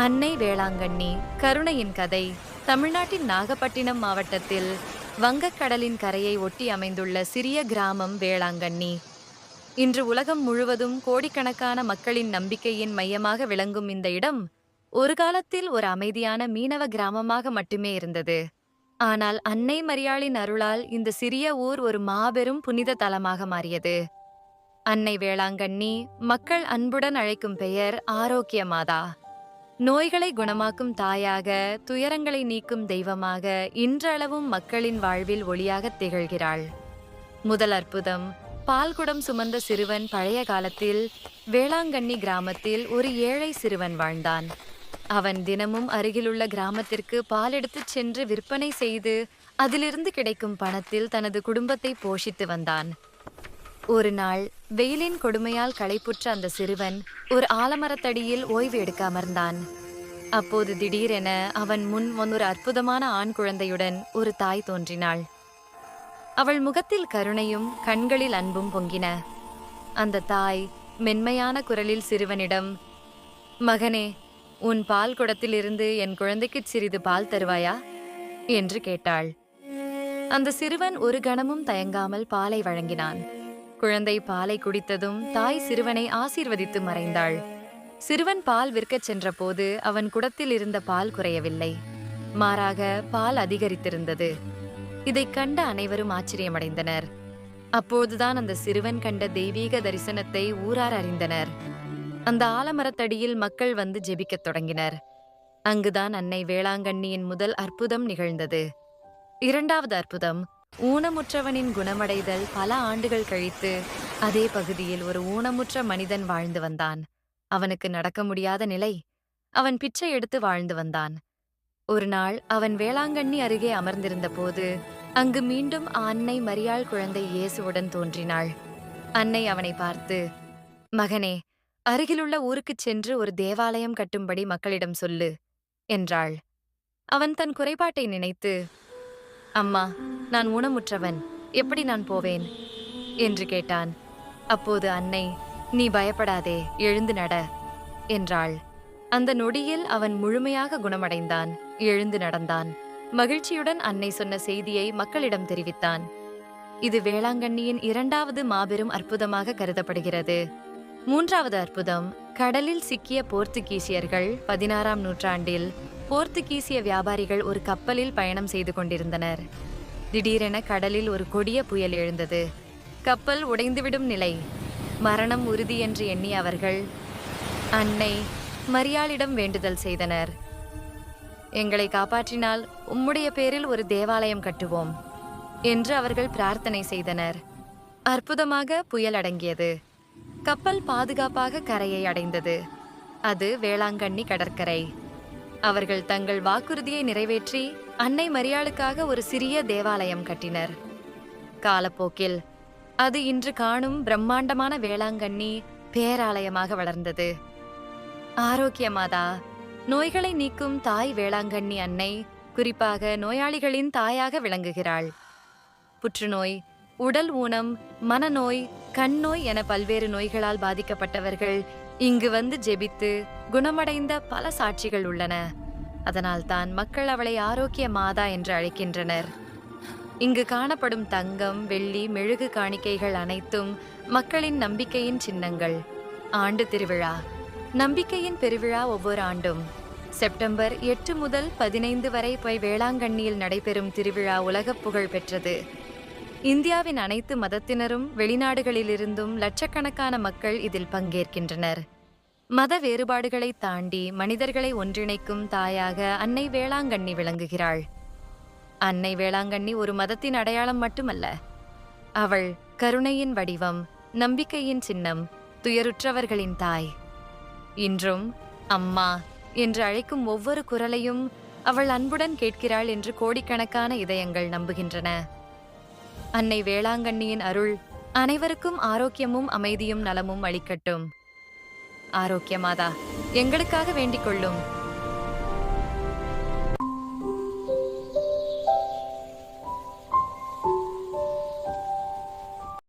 அன்னை வேளாங்கண்ணி கருணையின் கதை. தமிழ்நாட்டின் நாகப்பட்டினம் மாவட்டத்தில் வங்கக்கடலின் கரையை ஒட்டி அமைந்துள்ள சிறிய கிராமம் வேளாங்கண்ணி. இன்று உலகம் முழுவதும் கோடிக்கணக்கான மக்களின் நம்பிக்கையின் மையமாக விளங்கும் இந்த இடம் ஒரு காலத்தில் ஒரு அமைதியான மீனவ கிராமமாக மட்டுமே இருந்தது. ஆனால் அன்னை மரியாளின் அருளால் இந்த சிறிய ஊர் ஒரு மாபெரும் புனித தலமாக மாறியது. அன்னை வேளாங்கண்ணி மக்கள் அன்புடன் அழைக்கும் பெயர் ஆரோக்கிய மாதா. நோய்களை குணமாக்கும் தாயாக துயரங்களை நீக்கும் தெய்வமாக இன்றளவும் மக்களின் வாழ்வில் ஒளியாகத் திகழ்கிறாள். முதல் அற்புதம் பால்குடம் சுமந்த சிறுவன் பழைய காலத்தில் வேளாங்கண்ணி கிராமத்தில் ஒரு ஏழை சிறுவன் வாழ்ந்தான். அவன் தினமும் அருகிலுள்ள கிராமத்திற்கு பால் எடுத்துச் சென்று விற்பனை செய்து அதிலிருந்து கிடைக்கும் பணத்தில் தனது குடும்பத்தை போஷித்து வந்தான். ஒரு நாள் வெயிலின் கொடுமையால் களைப்புற்ற அந்த சிறுவன் ஒரு ஆலமரத்தடியில் ஓய்வு எடுக்க அமர்ந்தான் அப்போது திடீரென அவன் முன் ஒரு அற்புதமான ஆண் குழந்தையுடன் ஒரு தாய் தோன்றினாள். அவள் முகத்தில் கருணையும் கண்களில் அன்பும் பொங்கின. அந்த தாய் மென்மையான குரலில் சிறுவனிடம் மகனே உன் பால் குடத்திலிருந்து என் குழந்தைக்கு சிறிது பால் தருவாயா? என்று கேட்டாள். அந்த சிறுவன் ஒரு கணமும் தயங்காமல் பாலை வழங்கினான். குழந்தை பாலை குடித்ததும் தாய் சிறுவனை ஆசீர்வதித்து மறைந்தாள். சிறுவன் பால் விற்கச் சென்றபோது அவன் குடத்தில் இருந்த பால் குறையவில்லை. மாறாக பால் அதிகரித்திருந்தது. இதைக் கண்ட அனைவரும் ஆச்சரியமடைந்தனர். அப்போதுதான் அந்த சிறுவன் கண்ட தெய்வீக தரிசனத்தை ஊரார் அறிந்தனர். அந்த ஆலமரத்தடியில் மக்கள் வந்து ஜெபிக்கத் தொடங்கினர். அங்குதான் அன்னை வேளாங்கண்ணியின் முதல் அற்புதம் நிகழ்ந்தது. இரண்டாவது அற்புதம் ஊனமுற்றவனின் குணமடைதல் பல ஆண்டுகள் கழித்து அதே பகுதியில் ஒரு ஊனமுற்ற மனிதன் வாழ்ந்து வந்தான். அவனுக்கு நடக்க முடியாத நிலை. அவன் பிச்சை எடுத்து வாழ்ந்து வந்தான். ஒரு நாள் அவன் வேளாங்கண்ணி அருகே அமர்ந்திருந்த போது அங்கு மீண்டும் அன்னை மரியாள் குழந்தை இயேசுவுடன் தோன்றினாள். அன்னை அவனை பார்த்து மகனே அருகிலுள்ள ஊருக்குச் சென்று ஒரு தேவாலயம் கட்டும்படி மக்களிடம் சொல்லு என்றாள். அவன் தன் குறைபாட்டை நினைத்து அம்மா நான் ஊனமுற்றவன். எப்படி நான் போவேன்? என்று கேட்டான். அப்போது அன்னை நீ பயப்படாதே எழுந்து நட என்றாள். அந்த நொடியில் அவன் முழுமையாக குணமடைந்தான் எழுந்து நடந்தான். மகிழ்ச்சியுடன் அன்னை சொன்ன செய்தியை மக்களிடம் தெரிவித்தான். இது வேளாங்கண்ணியின் இரண்டாவது மாபெரும் அற்புதமாக கருதப்படுகிறது. மூன்றாவது அற்புதம் கடலில் சிக்கிய போர்த்துகீசியர்கள் பதினாறாம் நூற்றாண்டில் போர்த்துகீசிய வியாபாரிகள் ஒரு கப்பலில் பயணம் செய்து கொண்டிருந்தனர். திடீரென கடலில் ஒரு கொடிய புயல் எழுந்தது. கப்பல் உடைந்துவிடும் நிலை. மரணம் உறுதி என்று எண்ணி அவர்கள் அன்னை மரியாளிடம் வேண்டுதல் செய்தனர். எங்களை காப்பாற்றினால் உம்முடைய பேரில் ஒரு தேவாலயம் கட்டுவோம் என்று அவர்கள் பிரார்த்தனை செய்தனர். அற்புதமாக புயல் அடங்கியது. கப்பல் பாதுகாப்பாக கரையை அடைந்தது. அது வேளாங்கண்ணி கடற்கரை. அவர்கள் தங்கள் வாக்குறுதியை நிறைவேற்றி அன்னை மரியாளுக்காக ஒரு சிறிய தேவாலயம் கட்டினர். காலப்போக்கில் அது இன்று காணும் பிரம்மாண்டமான வேளாங்கண்ணி பேராலயமாக வளர்ந்தது. ஆரோக்கிய மாதா நோய்களை நீக்கும் தாய் வேளாங்கண்ணி அன்னை குறிப்பாக நோயாளிகளின் தாயாக விளங்குகிறாள். புற்றுநோய் உடல் ஊனம் மனநோய் கண் நோய் என பல்வேறு நோய்களால் பாதிக்கப்பட்டவர்கள் இங்கு வந்து ஜெபித்து குணமடைந்த பல சாட்சிகள் உள்ளன. அதனால்தான் மக்கள் அவளை ஆரோக்கிய மாதா என்று அழைக்கின்றனர். இங்கு காணப்படும் தங்கம் வெள்ளி மெழுகு காணிக்கைகள் அனைத்தும் மக்களின் நம்பிக்கையின் சின்னங்கள். ஆண்டு திருவிழா. நம்பிக்கையின் பெருவிழா ஒவ்வொரு ஆண்டும். செப்டம்பர் எட்டு முதல் பதினைந்து வரை போய் வேளாங்கண்ணியில் நடைபெறும் திருவிழா உலகப் புகழ் பெற்றது. இந்தியாவின் அனைத்து மதத்தினரும் வெளிநாடுகளிலிருந்தும் லட்சக்கணக்கான மக்கள் இதில் பங்கேற்கின்றனர். மத வேறுபாடுகளை தாண்டி மனிதர்களை ஒன்றிணைக்கும் தாயாக அன்னை வேளாங்கண்ணி விளங்குகிறாள். அன்னை வேளாங்கண்ணி ஒரு மதத்தின் அடையாளம் மட்டுமல்ல அவள் கருணையின் வடிவம் நம்பிக்கையின் சின்னம் துயருற்றவர்களின் தாய். இன்றும் அம்மா என்று அழைக்கும் ஒவ்வொரு குரலையும் அவள் அன்புடன் கேட்கிறாள் என்று கோடிக்கணக்கான இதயங்கள் நம்புகின்றன. அன்னை வேளாங்கண்ணியின் அருள் அனைவருக்கும் ஆரோக்கியமும் அமைதியும் நலமும் அளிக்கட்டும். ஆரோக்கியமாதா எங்களுக்காக வேண்டிக் கொள்ளும்.